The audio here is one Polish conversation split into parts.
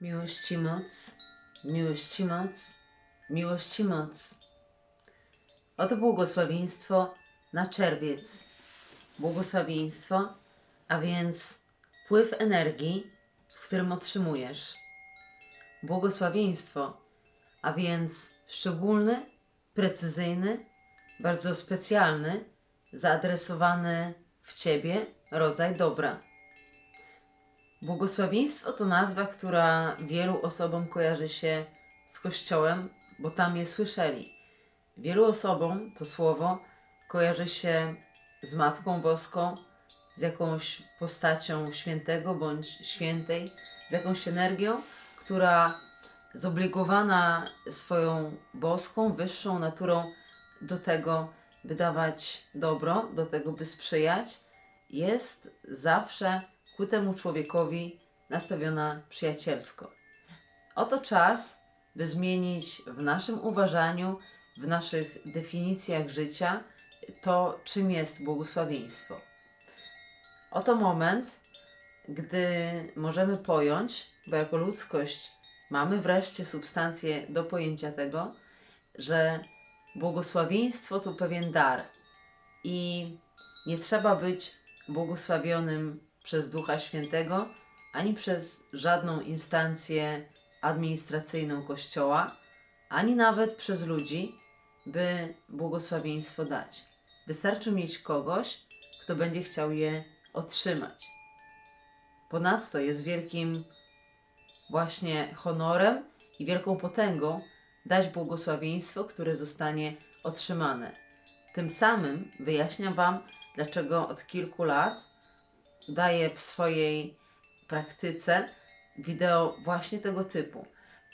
Miłość i moc, miłość i moc, miłość i moc. Oto błogosławieństwo na czerwiec. Błogosławieństwo, a więc wpływ energii, w którym otrzymujesz. Błogosławieństwo, a więc szczególny, precyzyjny, bardzo specjalny, zaadresowany w Ciebie rodzaj dobra. Błogosławieństwo to nazwa, która wielu osobom kojarzy się z Kościołem, bo tam je słyszeli. Wielu osobom to słowo kojarzy się z Matką Boską, z jakąś postacią świętego bądź świętej, z jakąś energią, która zobligowana swoją boską, wyższą naturą do tego, by dawać dobro, do tego, by sprzyjać, jest zawsze ku temu człowiekowi nastawiona przyjacielsko. Oto czas, by zmienić w naszym uważaniu, w naszych definicjach życia to, czym jest błogosławieństwo. Oto moment, gdy możemy pojąć, bo jako ludzkość mamy wreszcie substancję do pojęcia tego, że błogosławieństwo to pewien dar i nie trzeba być błogosławionym przez Ducha Świętego ani przez żadną instancję administracyjną Kościoła, ani nawet przez ludzi, by błogosławieństwo dać. Wystarczy mieć kogoś, kto będzie chciał je otrzymać. Ponadto jest wielkim właśnie honorem i wielką potęgą dać błogosławieństwo, które zostanie otrzymane. Tym samym wyjaśniam Wam, dlaczego od kilku lat daję w swojej praktyce wideo właśnie tego typu.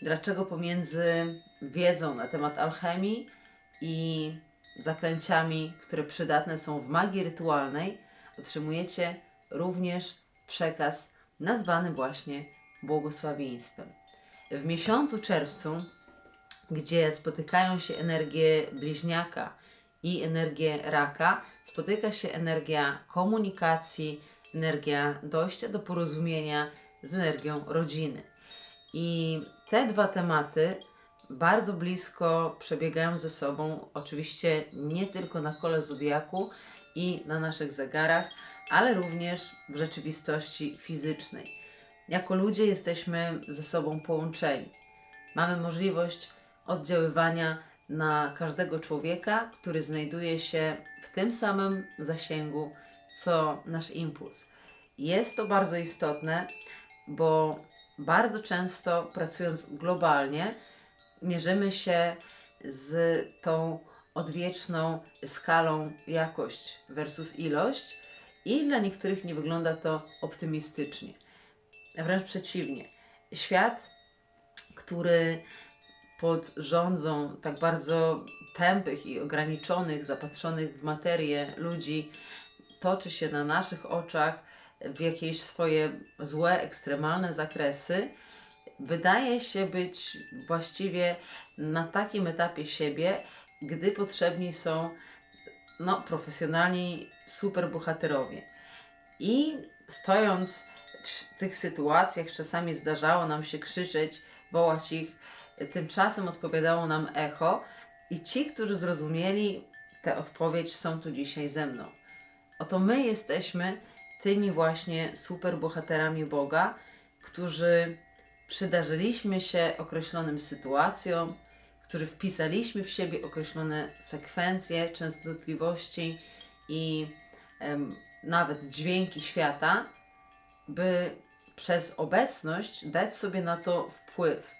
Dlaczego pomiędzy wiedzą na temat alchemii i zaklęciami, które przydatne są w magii rytualnej, otrzymujecie również przekaz nazwany właśnie błogosławieństwem. W miesiącu czerwcu, gdzie spotykają się energie bliźniaka i energię raka, spotyka się energia komunikacji, energia dojścia do porozumienia z energią rodziny. I te dwa tematy bardzo blisko przebiegają ze sobą, oczywiście nie tylko na kole zodiaku i na naszych zegarach, ale również w rzeczywistości fizycznej. Jako ludzie jesteśmy ze sobą połączeni. Mamy możliwość oddziaływania na każdego człowieka, który znajduje się w tym samym zasięgu co nasz impuls. Jest to bardzo istotne, bo bardzo często pracując globalnie, mierzymy się z tą odwieczną skalą jakość versus ilość i dla niektórych nie wygląda to optymistycznie. Wręcz przeciwnie. Świat, który pod rządzą tak bardzo tępych i ograniczonych, zapatrzonych w materię ludzi toczy się na naszych oczach w jakieś swoje złe, ekstremalne zakresy, wydaje się być właściwie na takim etapie siebie, gdy potrzebni są no, profesjonalni superbohaterowie. I stojąc w tych sytuacjach, czasami zdarzało nam się krzyczeć, wołać ich, tymczasem odpowiadało nam echo, i ci, którzy zrozumieli tę odpowiedź, są tu dzisiaj ze mną. Oto my jesteśmy tymi właśnie superbohaterami Boga, którzy przydarzyliśmy się określonym sytuacjom, którzy wpisaliśmy w siebie określone sekwencje, częstotliwości i em, nawet dźwięki świata, by przez obecność dać sobie na to wpływ,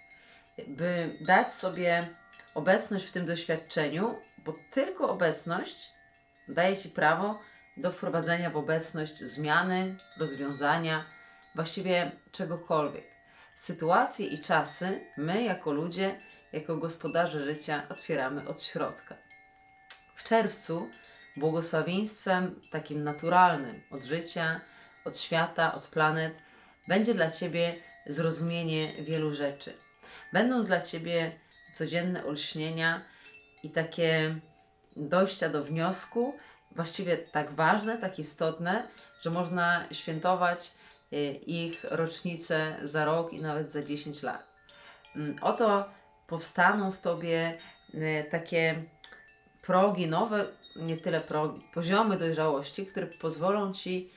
by dać sobie obecność w tym doświadczeniu, bo tylko obecność daje Ci prawo do wprowadzenia w obecność zmiany, rozwiązania, właściwie czegokolwiek. Sytuacje i czasy my, jako ludzie, jako gospodarze życia, otwieramy od środka. W czerwcu błogosławieństwem takim naturalnym od życia, od świata, od planet będzie dla Ciebie zrozumienie wielu rzeczy. Będą dla Ciebie codzienne olśnienia i takie dojścia do wniosku, właściwie tak ważne, tak istotne, że można świętować y, ich rocznicę za rok i nawet za 10 lat. Mm, Oto powstaną w tobie y, takie progi nowe, nie tyle progi, poziomy dojrzałości, które pozwolą ci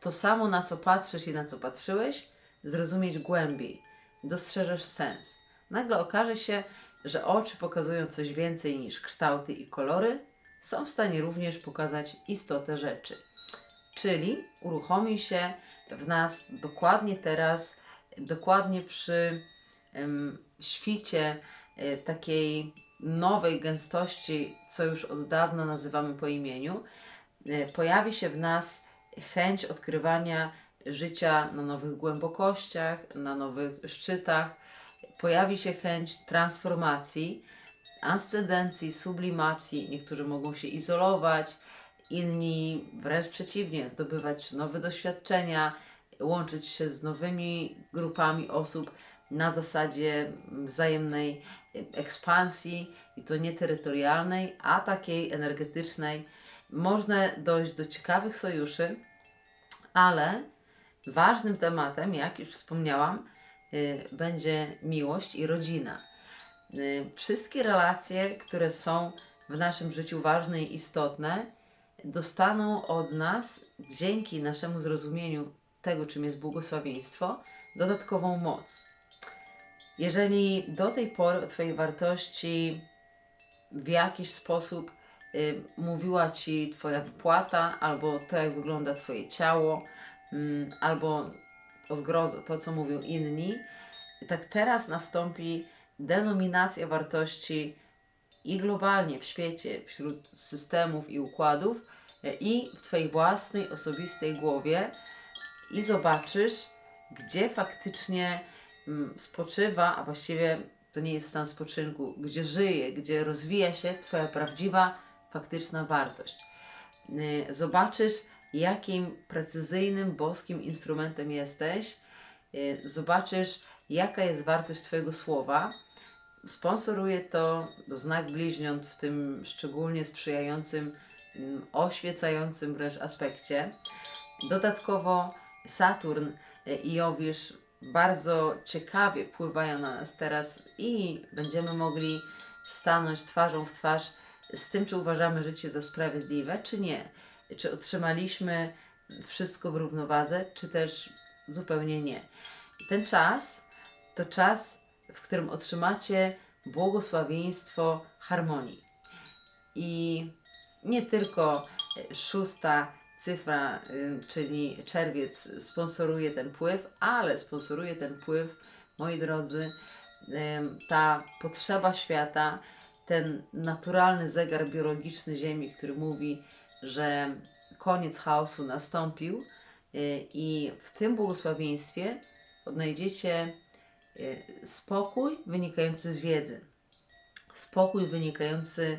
to samo, na co patrzysz i na co patrzyłeś, zrozumieć głębiej. Dostrzeżesz sens. Nagle okaże się, że oczy pokazują coś więcej niż kształty i kolory, są w stanie również pokazać istotę rzeczy. Czyli uruchomi się w nas dokładnie teraz, dokładnie przy em, świcie e, takiej nowej gęstości, co już od dawna nazywamy po imieniu, e, pojawi się w nas chęć odkrywania życia na nowych głębokościach, na nowych szczytach. Pojawi się chęć transformacji, ascendencji, sublimacji. Niektórzy mogą się izolować, inni wręcz przeciwnie, zdobywać nowe doświadczenia, łączyć się z nowymi grupami osób na zasadzie wzajemnej ekspansji i to nie terytorialnej, a takiej energetycznej. Można dojść do ciekawych sojuszy, ale ważnym tematem, jak już wspomniałam, y, będzie miłość i rodzina. Y, Wszystkie relacje, które są w naszym życiu ważne i istotne, dostaną od nas, dzięki naszemu zrozumieniu tego, czym jest błogosławieństwo, dodatkową moc. Jeżeli do tej pory o Twojej wartości w jakiś sposób y, mówiła Ci Twoja wypłata, albo to, jak wygląda Twoje ciało, mm, albo o zgrozo, to, co mówią inni, tak teraz nastąpi denominacja wartości i globalnie w świecie, wśród systemów i układów, i w Twojej własnej, osobistej głowie, i zobaczysz, gdzie faktycznie mm, spoczywa, a właściwie to nie jest stan spoczynku, gdzie żyje, gdzie rozwija się Twoja prawdziwa, faktyczna wartość. Y, Zobaczysz, jakim precyzyjnym, boskim instrumentem jesteś. Y, Zobaczysz, jaka jest wartość Twojego słowa. Sponsoruje to znak bliźniąt w tym szczególnie sprzyjającym, mm, oświecającym wręcz aspekcie. Dodatkowo Saturn y, i Jowisz bardzo ciekawie wpływają na nas teraz i będziemy mogli stanąć twarzą w twarz z tym, czy uważamy życie za sprawiedliwe, czy nie. Czy otrzymaliśmy wszystko w równowadze, czy też zupełnie nie. Ten czas to czas, w którym otrzymacie błogosławieństwo harmonii. I nie tylko e, szósta cyfra, y, czyli czerwiec, sponsoruje ten pływ, ale sponsoruje ten pływ, moi drodzy, em, ta potrzeba świata, ten naturalny zegar biologiczny Ziemi, który mówi, że koniec chaosu nastąpił y, i w tym błogosławieństwie odnajdziecie y, spokój wynikający z wiedzy, spokój wynikający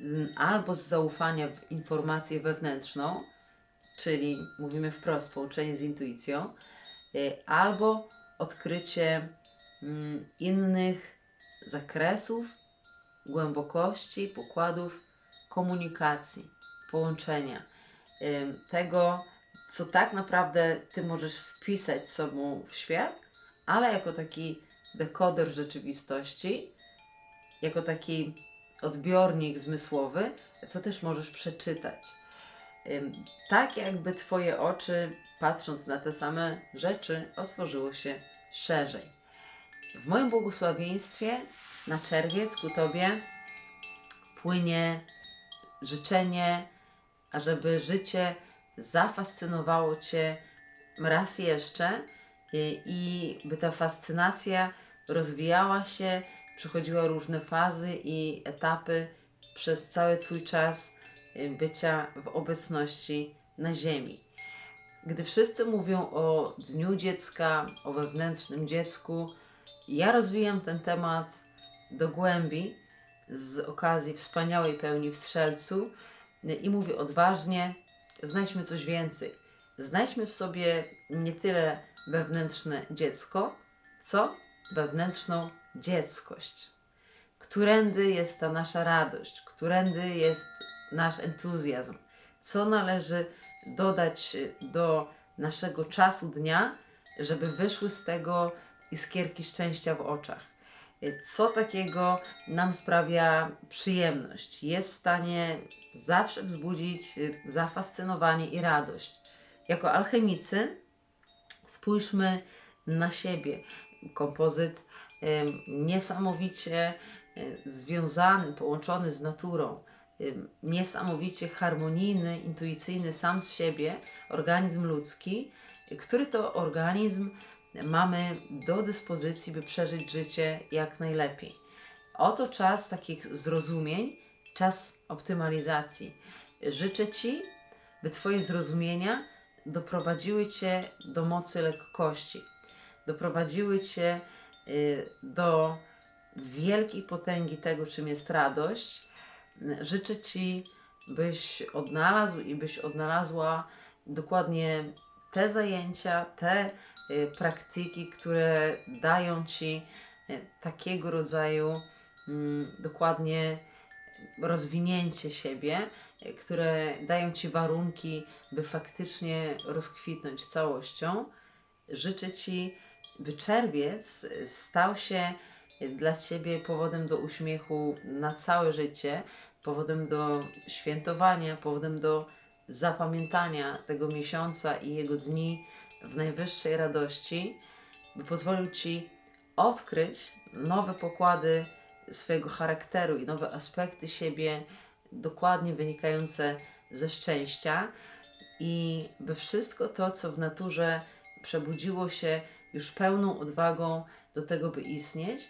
z, albo z zaufania w informację wewnętrzną, czyli mówimy wprost połączenie z intuicją, y, albo odkrycie mm, innych zakresów, głębokości, pokładów komunikacji, połączenia, ym, tego, co tak naprawdę Ty możesz wpisać sobą w świat, ale jako taki dekoder rzeczywistości, jako taki odbiornik zmysłowy, co też możesz przeczytać. Tak jakby Twoje oczy, patrząc na te same rzeczy, otworzyło się szerzej. W moim błogosławieństwie na czerwiec ku Tobie płynie życzenie, ażeby życie zafascynowało Cię raz jeszcze i, i by ta fascynacja rozwijała się, przechodziła różne fazy i etapy przez cały Twój czas y, bycia w obecności na Ziemi. Gdy wszyscy mówią o Dniu Dziecka, o wewnętrznym dziecku, ja rozwijam ten temat do głębi z okazji wspaniałej pełni w Strzelcu i mówię odważnie, znajdźmy coś więcej. Znajdźmy w sobie nie tyle wewnętrzne dziecko, co wewnętrzną dzieckość. Którędy jest ta nasza radość, którędy jest nasz entuzjazm, co należy dodać do naszego czasu dnia, żeby wyszły z tego iskierki szczęścia w oczach. Y, Co takiego nam sprawia przyjemność? Jest w stanie zawsze wzbudzić y, zafascynowanie i radość. Jako alchemicy spójrzmy na siebie. Kompozyt em, niesamowicie y, związany, połączony z naturą, ym, niesamowicie harmonijny, intuicyjny sam z siebie organizm ludzki, y, który to organizm mamy do dyspozycji, by przeżyć życie jak najlepiej. Oto czas takich zrozumień, czas optymalizacji. Życzę Ci, by Twoje zrozumienia doprowadziły Cię do mocy lekkości, doprowadziły Cię y, do wielkiej potęgi tego, czym jest radość. Życzę Ci, byś odnalazł i byś odnalazła dokładnie te zajęcia, te y, praktyki, które dają Ci y, takiego rodzaju mm, dokładnie rozwinięcie siebie, y, które dają Ci warunki, by faktycznie rozkwitnąć całością. Życzę Ci, by czerwiec y, stał się y, dla Ciebie powodem do uśmiechu na całe życie, powodem do świętowania, powodem do zapamiętania tego miesiąca i jego dni w najwyższej radości, by pozwolił Ci odkryć nowe pokłady swojego charakteru i nowe aspekty siebie, dokładnie wynikające ze szczęścia, i by wszystko to, co w naturze przebudziło się już pełną odwagą do tego, by istnieć,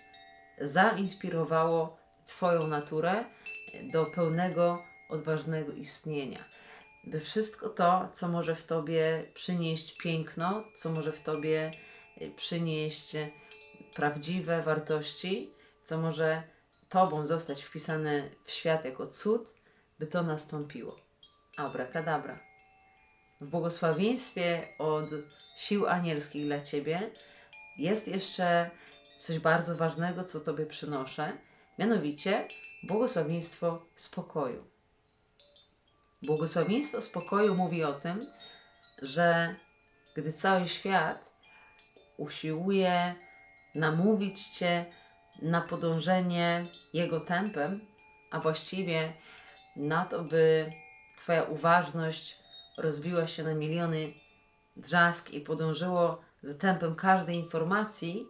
zainspirowało Twoją naturę do pełnego, odważnego istnienia. By wszystko to, co może w Tobie przynieść piękno, co może w Tobie przynieść prawdziwe wartości, co może Tobą zostać wpisane w świat jako cud, by to nastąpiło. Abracadabra. W błogosławieństwie od sił anielskich dla Ciebie jest jeszcze coś bardzo ważnego, co Tobie przynoszę, mianowicie błogosławieństwo spokoju. Błogosławieństwo spokoju mówi o tym, że gdy cały świat usiłuje namówić Cię na podążenie jego tempem, a właściwie na to, by Twoja uważność rozbiła się na miliony drzask i podążyło za tempem każdej informacji,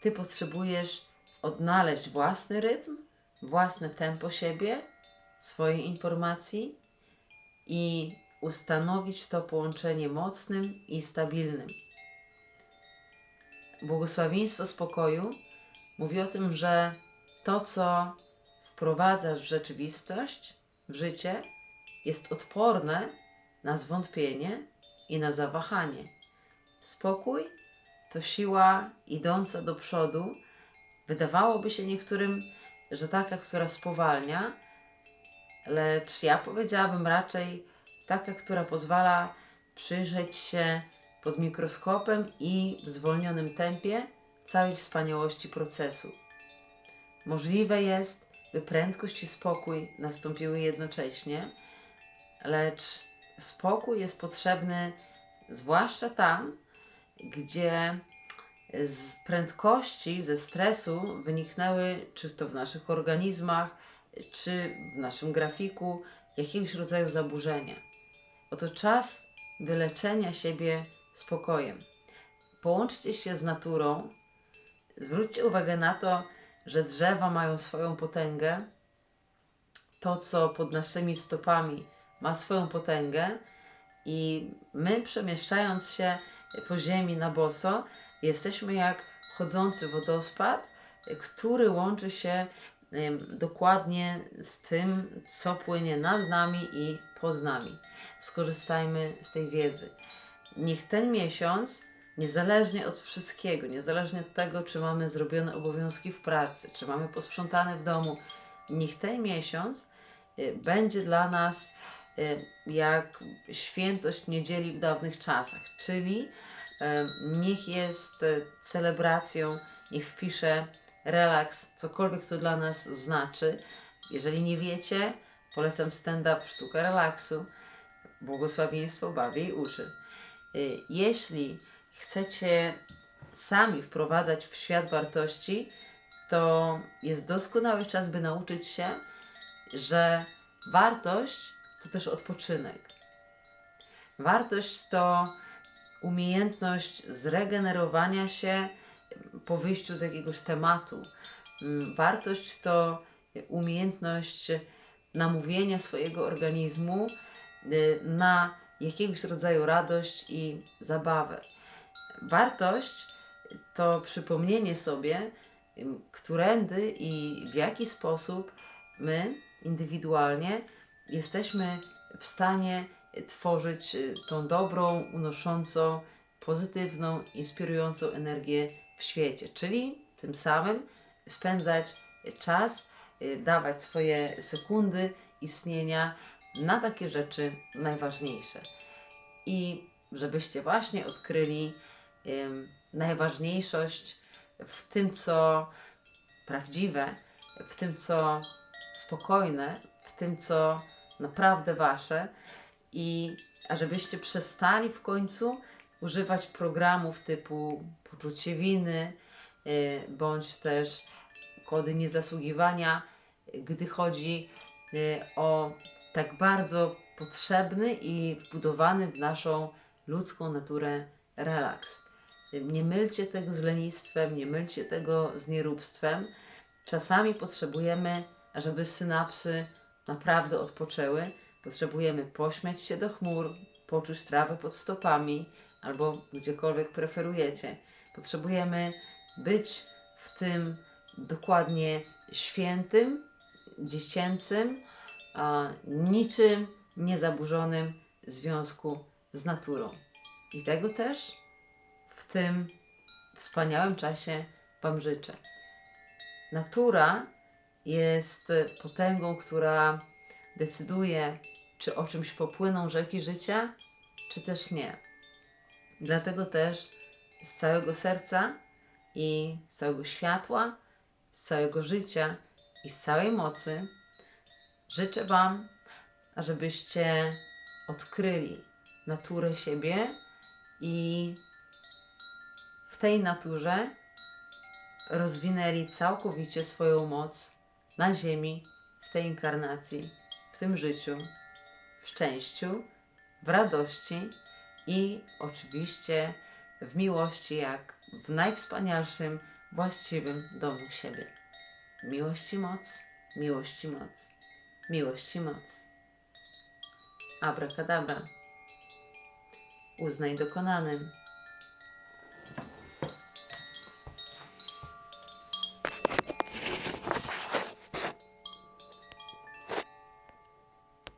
Ty potrzebujesz odnaleźć własny rytm, własne tempo siebie, swojej informacji i ustanowić to połączenie mocnym i stabilnym. Błogosławieństwo spokoju mówi o tym, że to, co wprowadzasz w rzeczywistość, w życie, jest odporne na zwątpienie i na zawahanie. Spokój to siła idąca do przodu. Wydawałoby się niektórym, że taka, która spowalnia, lecz ja powiedziałabym raczej taka, która pozwala przyjrzeć się pod mikroskopem i w zwolnionym tempie całej wspaniałości procesu. Możliwe jest, by prędkość i spokój nastąpiły jednocześnie, lecz spokój jest potrzebny zwłaszcza tam, gdzie z prędkości, ze stresu wyniknęły, czy to w naszych organizmach, czy w naszym grafiku, jakiegoś rodzaju zaburzenia. Oto czas wyleczenia siebie spokojem. Połączcie się z naturą. Zwróćcie uwagę na to, że drzewa mają swoją potęgę. To, co pod naszymi stopami ma swoją potęgę, i my, przemieszczając się po ziemi na boso, jesteśmy jak chodzący wodospad, który łączy się dokładnie z tym, co płynie nad nami i pod nami. Skorzystajmy z tej wiedzy. Niech ten miesiąc, niezależnie od wszystkiego, niezależnie od tego, czy mamy zrobione obowiązki w pracy, czy mamy posprzątane w domu, niech ten miesiąc y, będzie dla nas y, jak świętość niedzieli w dawnych czasach, czyli e, niech jest celebracją, niech wpisze relaks, cokolwiek to dla nas znaczy. Jeżeli nie wiecie, polecam stand-up Sztuka Relaksu, błogosławieństwo bawi i uczy. Y, Jeśli chcecie sami wprowadzać w świat wartości, to jest doskonały czas, by nauczyć się, że wartość to też odpoczynek. Wartość to umiejętność zregenerowania się po wyjściu z jakiegoś tematu. Mm, Wartość to umiejętność namówienia swojego organizmu y, na jakiegoś rodzaju radość i zabawę. Wartość to przypomnienie sobie, którędy i w jaki sposób my indywidualnie jesteśmy w stanie tworzyć y, tą dobrą, unoszącą, pozytywną, inspirującą energię w świecie, czyli tym samym spędzać czas, y, dawać swoje sekundy istnienia na takie rzeczy najważniejsze. I żebyście właśnie odkryli najważniejszość w tym, co prawdziwe, w tym, co spokojne, w tym, co naprawdę wasze i a żebyście przestali w końcu używać programów typu poczucie winy, y, bądź też kody niezasługiwania, gdy chodzi y, o tak bardzo potrzebny i wbudowany w naszą ludzką naturę relaks. Nie mylcie tego z lenistwem, nie mylcie tego z nieróbstwem. Czasami potrzebujemy, żeby synapsy naprawdę odpoczęły. Potrzebujemy pośmiać się do chmur, poczuć trawę pod stopami albo gdziekolwiek preferujecie. Potrzebujemy być w tym dokładnie świętym, dziecięcym, a niczym niezaburzonym związku z naturą. I tego też w tym wspaniałym czasie Wam życzę. Natura jest potęgą, która decyduje, czy o czymś popłyną rzeki życia, czy też nie. Dlatego też z całego serca i z całego światła, z całego życia i z całej mocy życzę Wam, ażebyście odkryli naturę siebie i w tej naturze rozwinęli całkowicie swoją moc na Ziemi, w tej inkarnacji, w tym życiu, w szczęściu, w radości i oczywiście w miłości, jak w najwspanialszym, właściwym domu siebie. Miłości moc, miłości moc, miłości moc. Abracadabra. Uznaj dokonanym.